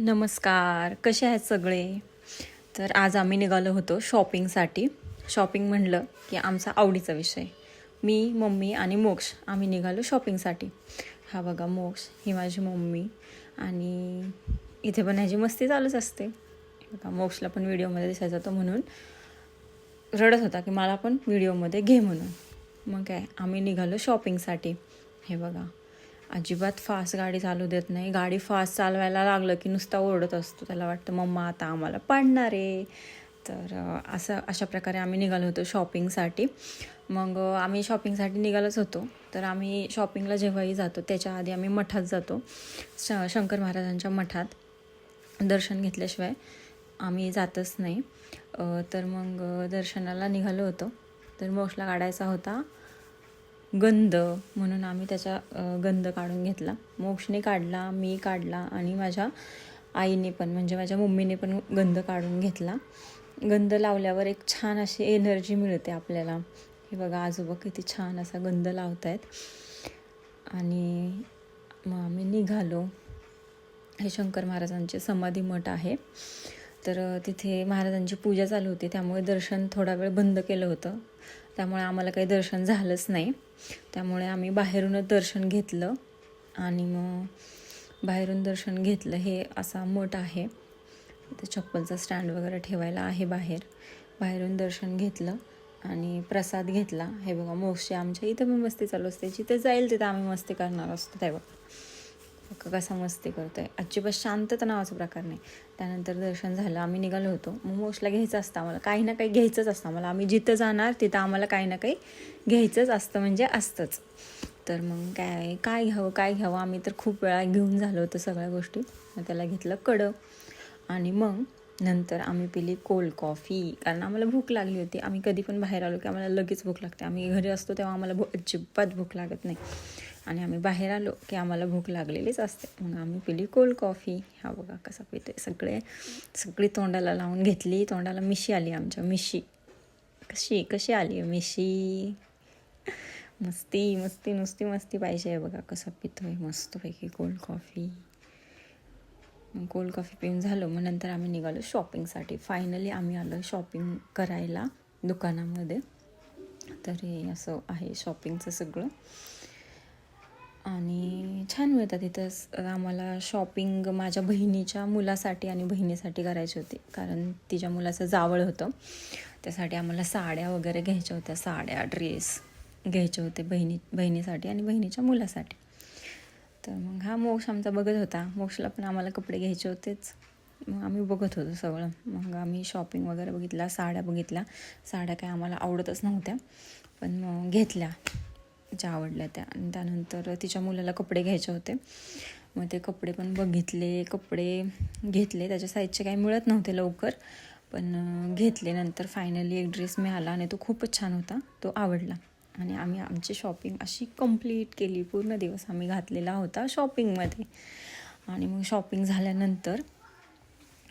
नमस्कार कसे आहेत सगळे? तर आज आम्ही निघालो होतो शॉपिंगसाठी. शॉपिंग म्हणलं की आमचा आवडीचा विषय. मी मम्मी आणि मोक्ष आम्ही निघालो शॉपिंगसाठी. हा बघा मोक्ष ही माझी मम्मी आणि इथे पण ह्याची मस्ती चालूच असते. हे बघा मोक्षला पण व्हिडिओमध्ये दिसायचा होता म्हणून रडत होता की मला पण व्हिडिओमध्ये घे म्हणून. मग काय आम्ही निघालो शॉपिंगसाठी. हे बघा. अजिबात फास्ट गाडी चालू देत नाही. गाडी फास्ट चालवायला लागलं की नुसता ओरडत असतो. त्याला वाटतं मम्मा आता आम्हाला पाडणार आहे. तर असं अशा प्रकारे आम्ही निघालो होतो शॉपिंगसाठी. मग आम्ही शॉपिंगसाठी निघालोच होतो. तर आम्ही शॉपिंगला जेव्हाही जातो त्याच्या आधी आम्ही मठात जातो. श शंकर महाराजांच्या मठात दर्शन घेतल्याशिवाय आम्ही जातच नाही. तर मग दर्शनाला निघालो होतो. तर मोसला काढायचा होता. गंध म्हणून आम्ही त्याचा गंध काढून घेतला. मोक्षने काढला मी काढला आणि माझ्या आईने पण म्हणजे माझ्या मम्मीने पण गंध काढून घेतला. गंध लावल्यावर एक छान अशी एनर्जी मिळते आपल्याला. हे बघा आजोबा किती छान असा गंध लावत आहेत आणि मग आम्ही निघालो. हे शंकर महाराजांचे समाधी मठ आहे. तर तिथे महाराजांची पूजा चालू होती. त्यामुळे दर्शन थोडा वेळ बंद केलं होतं. त्यामुळे आम्हाला काही दर्शन झालंच नाही. त्यामुळे आम्ही बाहेरूनच दर्शन घेतलं आणि मग बाहेरून दर्शन घेतलं. हे असा मठ आहे. इथे चप्पलचा स्टँड वगैरे ठेवायला आहे बाहेर. बाहेरून दर्शन घेतलं आणि प्रसाद घेतला. हे बघा मोक्षे आमच्या इथं पण मस्ती चालू असते. जिथे जाईल तिथं आम्ही मस्ती करणार असतो. ते बघा कसा मस्ती करतोय अजिबात शांतता नावाचा प्रकार नाही. त्यानंतर दर्शन झालं आम्ही निघालो होतो. मग घ्यायचं असतं आम्हाला. काही ना काही घ्यायचंच असतं आम्हाला. आम्ही जिथं जाणार तिथं आम्हाला काही ना काही घ्यायचंच असतं म्हणजे असतंच. तर मग काय काय घ्यावं काय घ्यावं? आम्ही तर खूप वेळा घेऊन झालो होतं सगळ्या गोष्टी. मग त्याला घेतलं कडं आणि मग नंतर आम्ही पिली कोल्ड कॉफी. कारण आम्हाला भूक लागली होती. आम्ही कधी पण बाहेर आलो की आम्हाला लगेच भूक लागते. आम्ही घरी असतो तेव्हा आम्हाला भू अजिबात भूक लागत नाही. आणि आम्ही बाहेर आलो की आम्हाला भूक लागलेलीच असते. मग आम्ही पिली कोल्ड कॉफी हा बघा कसा पितो सगळे सगळी तोंडाला लावून घेतली. तोंडाला मिशी आली आमच्या. मिशी. कशी कशी आली? मिशी. मस्ती मस्ती नुसती मस्ती पाहिजे. आहे बघा कसा पितोय. मस्तपैकी कोल्ड कॉफी कोल्ड कॉफी पिऊन झालो. मग नंतर आम्ही निघालो शॉपिंगसाठी फायनली आम्ही आलो शॉपिंग करायला दुकानामध्ये. तर हे असं आहे शॉपिंगचं सगळं. आणि छान मिळतात. तिथंच आम्हाला शॉपिंग माझ्या बहिणीच्या मुलासाठी आणि बहिणीसाठी करायची होती. कारण तिच्या मुलाचं जावळ होतं. त्यासाठी आम्हाला साड्या वगैरे घ्यायच्या होत्या. साड्या ड्रेस घ्यायचे होते बहिणी बहिणीसाठी आणि बहिणीच्या मुलासाठी. तर मग हा मोक्ष आमचा बघत होता. मोक्षला पण आम्हाला कपडे घ्यायचे होतेच. मग आम्ही बघत होतो सगळं. मग आम्ही शॉपिंग वगैरे बघितला साड्या बघितल्या. साड्या काय आम्हाला आवडतच नव्हत्या. पण मग घेतल्या. ज्या आवडल्या त्या. आणि त्यानंतर तिच्या मुलाला कपडे घ्यायचे होते. मग ते कपडे पण बघितले. कपडे घेतले. त्याच्या साईजचे काही मिळत नव्हते लवकर. पण घेतले. नंतर फायनली एक ड्रेस मिळाला आणि तो खूपच छान होता. तो आवडला. आणि आम्ही आमची शॉपिंग अशी कंप्लीट केली. पूर्ण दिवस आम्ही घातलेला होता शॉपिंगमध्ये आणि मग शॉपिंग झाल्यानंतर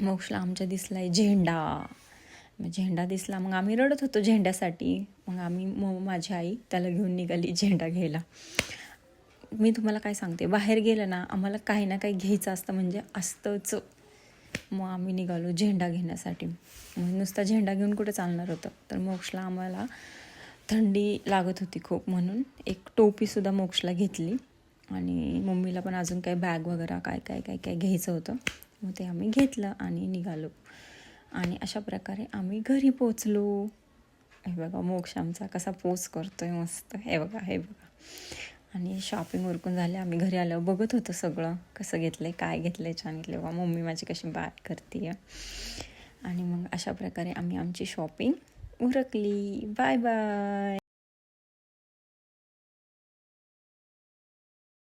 मोक्षला आमच्या दिसला आहे झेंडा. मग झेंडा दिसला. मग आम्ही रडत होतो झेंड्यासाठी. मग आम्ही मग माझी आई त्याला घेऊन निघाली झेंडा घ्यायला. मी तुम्हाला काय सांगते? बाहेर गेलं ना आम्हाला काही ना काही घ्यायचं असतं म्हणजे असतंच. मग आम्ही निघालो झेंडा घेण्यासाठी. मग नुसता झेंडा घेऊन कुठे चालणार होतं? तर मोक्षला आम्हाला थंडी लागत होती खूप म्हणून एक टोपीसुद्धा मोक्षला घेतली. आणि मम्मीला पण अजून काही बॅग वगैरे काय काय काय काय घ्यायचं होतं. मग ते आम्ही घेतलं आणि निघालो. आणि अशा प्रकारे आम्ही घरी पोचलो. हे बघा मोक्ष आमचा कसा पोच करतो आहे मस्त. हे बघा हे बघा. आणि शॉपिंग उरकून झाले आम्ही घरी आल्यावर बघत होतो सगळं. कसं घेतलं आहे काय घेतलं आहे छान घेतलं बा मम्मी माझी कशी बाय करते. आणि मग अशा प्रकारे आम्ही आमची शॉपिंग उरकली. Bye bye